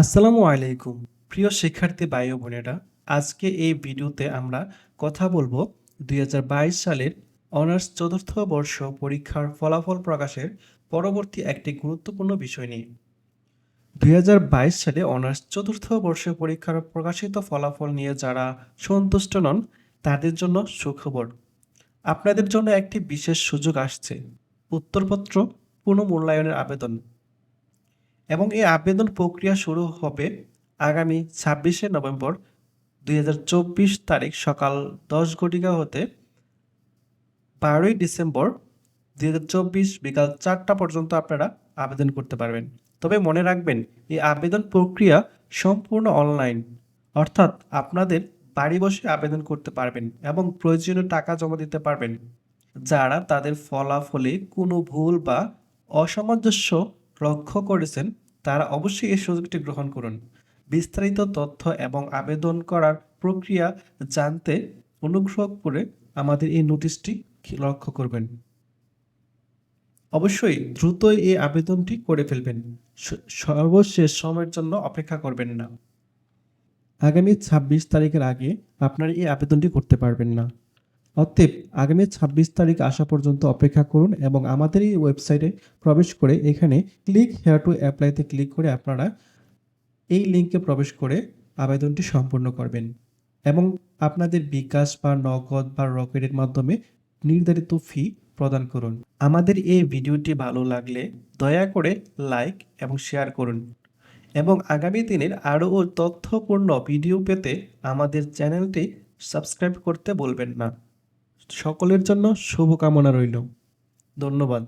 আসসালামু আলাইকুম। প্রিয় শিক্ষার্থী ভাই বোনেরা, আজকে এই ভিডিওতে আমরা কথা বলব দুই হাজার বাইশ সালের অনার্স চতুর্থ বর্ষ পরীক্ষার ফলাফল প্রকাশের পরবর্তী একটি গুরুত্বপূর্ণ বিষয় নিয়ে। দুই হাজার বাইশ সালে অনার্স চতুর্থ বর্ষ পরীক্ষার প্রকাশিত ফলাফল নিয়ে যারা সন্তুষ্ট নন, তাদের জন্য সুখবর। আপনাদের জন্য একটি বিশেষ সুযোগ আসছে। উত্তরপত্র পুনঃমূল্যায়নের আবেদন। এবং এই আবেদন প্রক্রিয়া শুরু হবে আগামী ছাব্বিশে নভেম্বর দুই হাজার চব্বিশ তারিখ সকাল দশ ঘটিকা হতে বারোই ডিসেম্বর দুই হাজার চব্বিশ বিকাল চারটা পর্যন্ত আপনারা আবেদন করতে পারবেন। তবে মনে রাখবেন, এই আবেদন প্রক্রিয়া সম্পূর্ণ অনলাইন। অর্থাৎ আপনাদের বাড়ি বসে আবেদন করতে পারবেন এবং প্রয়োজনীয় টাকা জমা দিতে পারবেন। যারা তাদের ফলাফলে কোনো ভুল বা অসামঞ্জস্য লক্ষ্য করেছেন, তারা অবশ্যই এই সুযোগটি গ্রহণ করুন। বিস্তারিত তথ্য এবং আবেদন করার প্রক্রিয়া জানতে অনুগ্রহ করে আমাদের এই নোটিশটি লক্ষ্য করবেন। অবশ্যই দ্রুতই এই আবেদনটি করে ফেলবেন। সর্বশেষ সময়ের জন্য অপেক্ষা করবেন না। আগামী ছাব্বিশ তারিখের আগে আপনারা এই আবেদনটি করতে পারবেন না। অতএব আগামী ছাব্বিশ তারিখ আসা পর্যন্ত অপেক্ষা করুন এবং আমাদের এই ওয়েবসাইটে প্রবেশ করে এখানে ক্লিক হেয়ার টু অ্যাপ্লাইতে ক্লিক করে আপনারা এই লিঙ্কে প্রবেশ করে আবেদনটি সম্পূর্ণ করবেন। এবং আপনাদের বিকাশ বা নগদ বা রকেটের মাধ্যমে নির্ধারিত ফি প্রদান করুন। আমাদের এই ভিডিওটি ভালো লাগলে দয়া করে লাইক এবং শেয়ার করুন। এবং আগামী দিনের আরও তথ্যপূর্ণ ভিডিও পেতে আমাদের চ্যানেলটি সাবস্ক্রাইব করতে বলবেন না। সকলের জন্য শুভকামনা রইল। ধন্যবাদ।